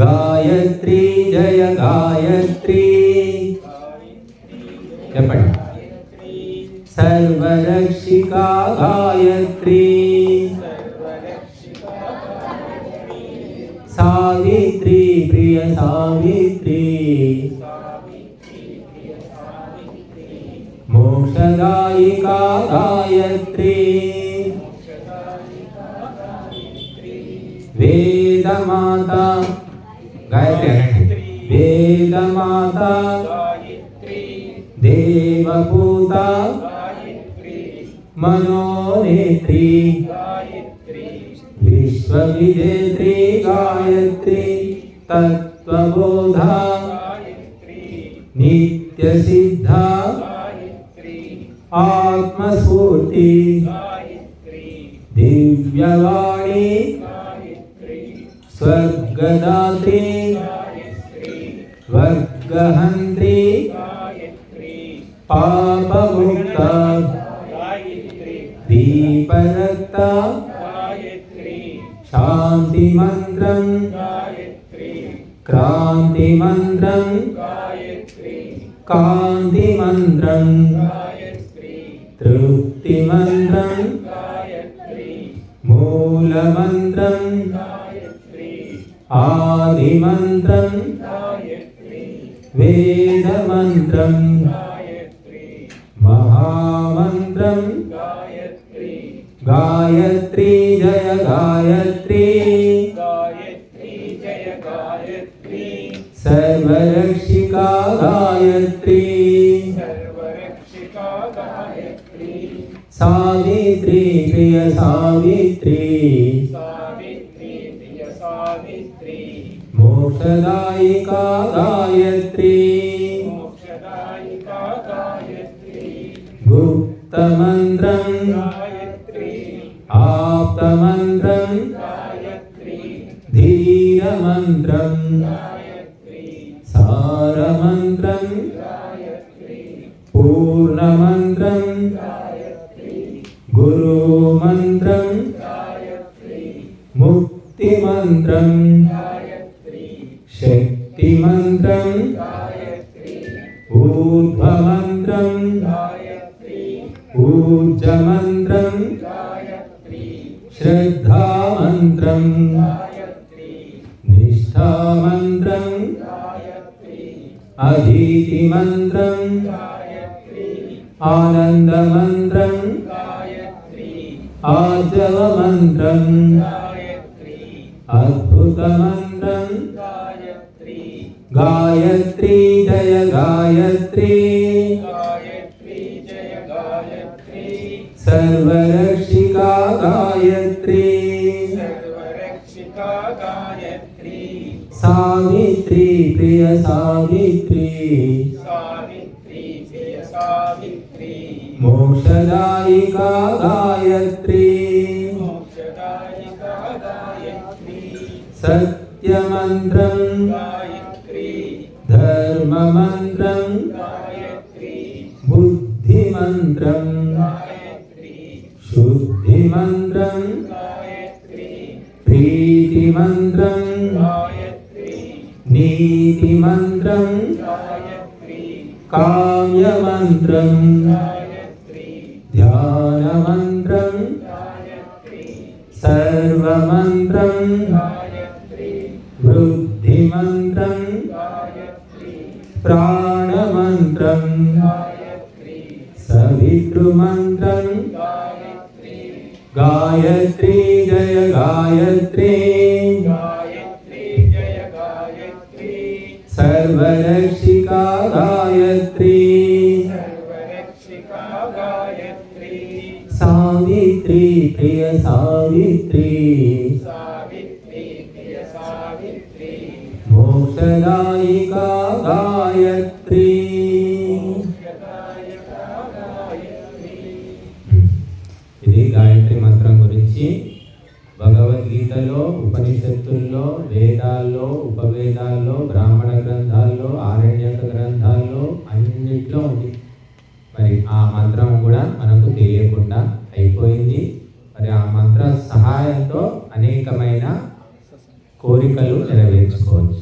గాయత్రి జయ గాయత్రి. చెప్పండి. సర్వరక్షికా గాయత్రి. సావిత్రి ప్రియ సావిత్రి. మోక్షదాయికా గాయత్రి. वेदमाता। गायते हैं वेदमाता। देवभूता मनोनेत्री। विश्वविजेत्री। गायत्री। तत्त्वबोधा। नित्यसिद्धा। आत्मस्फूर्ति। दिव्यवाणी। స్వర్గదాత్రి వర్గహంత్రి పాపముక్త దీపరక్త శాంతి మంత్రం క్రాంతి మంత్రం కాంతి మంత్రం తృప్తి మంత్రం మూల మంత్రం ఆదిమంత్రం వేదమంత్రం మహామంత్రం గాయత్రి జయ గాయత్రి సర్వరక్షికా గాయత్రి సావిత్రి ప్రియ సావిత్రి. మోక్షదాయికా గాయత్రి గుప్తమంత్రం ఆప్తమంత్రం ధీరమంత్రం సారమంత్రం పూర్ణమంత్రం గురుమంత్రం ముక్తిమంత్రం శక్తిమంత్రం ఊర్ధ్వమంత్రం ఊర్జమంత్రం శ్రద్ధామంత్రం నిష్ఠామంత్రం అధీతిమంత్రం ఆనందమంత్రం ఆజవమంత్రం అద్భుతమంత్రం గాయత్రి జయ గాయత్రి. సర్వరక్షికా గాయత్రి. సావిత్రి ప్రియ సావిత్రి. మోక్షదాయికా గాయత్రి. సత్యమంత్రం ధర్మమంత్రం బుద్ధిమంత్రం శుద్ధిమంత్రం ప్రీతిమంత్రం నీతిమంత్రం కామ్యమంత్రం ధ్యానమంత్రం సర్వమంత్రం వృద్ధిమంత్రం ప్రాణమంత్రం. సవితృమంత్రం గాయత్రి జయ గాయత్రి. సర్వరక్షికా గాయత్రి. సావిత్రి ప్రియ సావిత్రి. మోక్షదాయికా గాయత్రి ఇది గాయత్రి మంత్రం గురించి భగవద్గీతలో ఉపనిషత్తుల్లో వేదాల్లో ఉపవేదాల్లో బ్రాహ్మణ గ్రంథాల్లో ఆరణ్యక గ్రంథాల్లో అన్నింటిలో ఉంది. మరి ఆ మంత్రం కూడా మనకు తెలియకుండా అయిపోయింది. మరి ఆ మంత్ర అనేకమైన కోరికలు నెరవేర్చుకోవచ్చు.